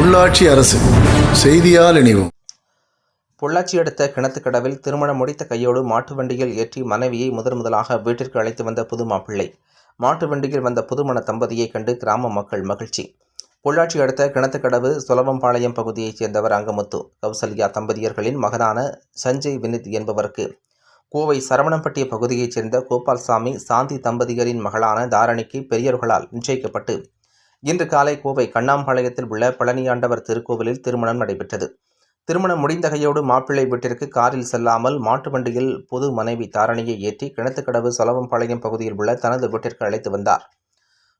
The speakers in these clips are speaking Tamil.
உள்ளாட்சி அரசு செய்தியால் இணைவோம். பொள்ளாச்சி அடுத்த கிணத்துக்கடவில் திருமணம் முடித்த கையோடு மாட்டு வண்டியில் ஏற்றி மனைவியை முதன் முதலாக வீட்டிற்கு அழைத்து வந்த புது மாப்பிள்ளை. மாட்டு வண்டியில் வந்த புதுமண தம்பதியை கண்டு கிராம மக்கள் மகிழ்ச்சி. பொள்ளாச்சி அடுத்த கிணத்துக்கடவு சுலவம்பாளையம் பகுதியைச் சேர்ந்தவர் அங்கமுத்து கௌசல்யா தம்பதியர்களின் மகனான சஞ்சய் வினித் என்பவருக்கு. கோவை சரவணம்பட்டிய பகுதியைச் சேர்ந்த கோபால்சாமி சாந்தி தம்பதியரின் மகளான தாரணிக்கு பெரியவர்களால் நிச்சயிக்கப்பட்டு இன்று காலை கோவை கண்ணாம்பாளையத்தில் உள்ள பழனியாண்டவர் திருக்கோவிலில் திருமணம் நடைபெற்றது. திருமணம் முடிந்தகையோடு மாப்பிள்ளை வீட்டிற்கு காரில் செல்லாமல் மாட்டு வண்டியில் புது மனைவி தாரணியை ஏற்றி கிணத்துக்கடவு சொலவம்பாளையம் பகுதியில் உள்ள தனது வீட்டிற்கு அழைத்து வந்தார்.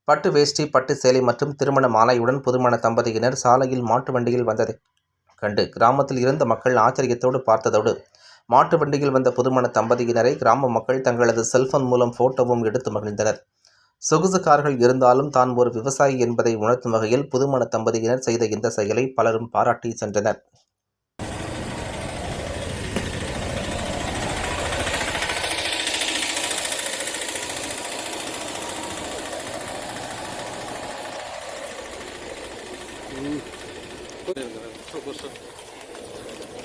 பட்டு வேஷ்டி பட்டு சேலை மற்றும் திருமண மாலையுடன் புதுமண தம்பதியினர் சாலையில் மாட்டு வண்டியில் வந்ததை கண்டு கிராமத்தில் இருந்த மக்கள் ஆச்சரியத்தோடு பார்த்ததோடு மாட்டு வண்டியில் வந்த புதுமண தம்பதியினரை கிராம மக்கள் தங்களது செல்போன் மூலம் போட்டோவும் எடுத்து மகிழ்ந்தனர். சொகுசு கார்கள் இருந்தாலும் தான் ஒரு விவசாயி என்பதை உணர்த்தும் வகையில் புதுமண தம்பதியினர் செய்த இந்த செயலை பலரும் பாராட்டி சென்றனர்.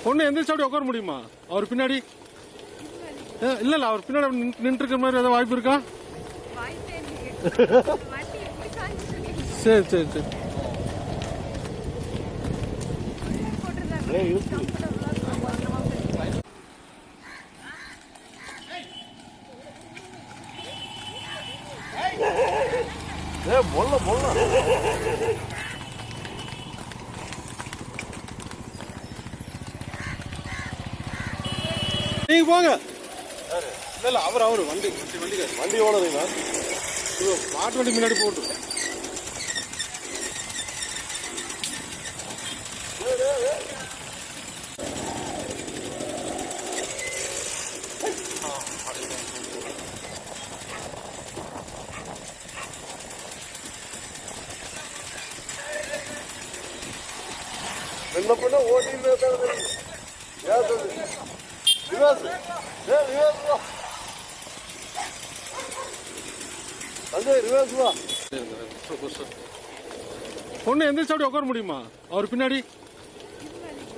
பொண்ணு எந்திரிச்சு அப்படி உட்கார முடியுமா? அவர் பின்னாடி இல்ல இல்ல அவர் பின்னாடி நின்று இருக்கிற மாதிரி ஏதாவது வாய்ப்பு இருக்கா? சரி சரி சரி. நீங்க போங்க. இல்ல இல்ல அவர் அவர். வண்டி வண்டி வண்டி வண்டி ஓனருங்களா? மாட்டு வண்டி முன்னாடி போட்டு என்ன பண்ண ஓட்டிட்டு இருக்காங்க பொண்ணு எந்திரிச்சு அப்படி உட்கார முடியுமா அவர் பின்னாடி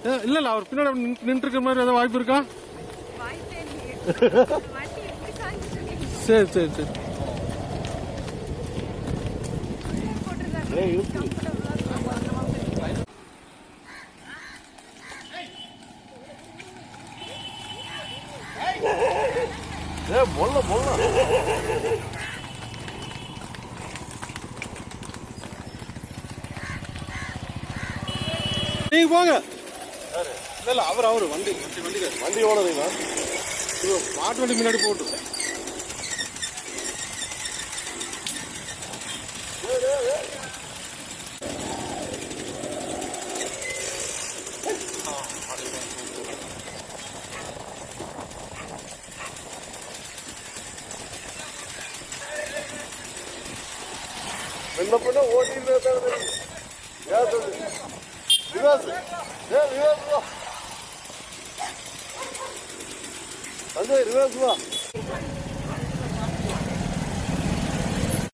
ஏ, இல்ல இல்ல அவர் பின்னாடி நின்று இருக்கிற மாதிரி ஏதாவது வாய்ப்பு இருக்கா சரி சரி சரி ஏ மொல்ல மொல்ல நீங்க போங்க. இல்ல இல்ல அவர் அவர் வண்டி வண்டி வண்டி வண்டி ஓனருங்களா மாட்டு வண்டி முன்னாடி போட்டு. என்ன பண்ண ஓட்டிட்டு Biraz. Ne? Biraz bak. Hadi biraz bak.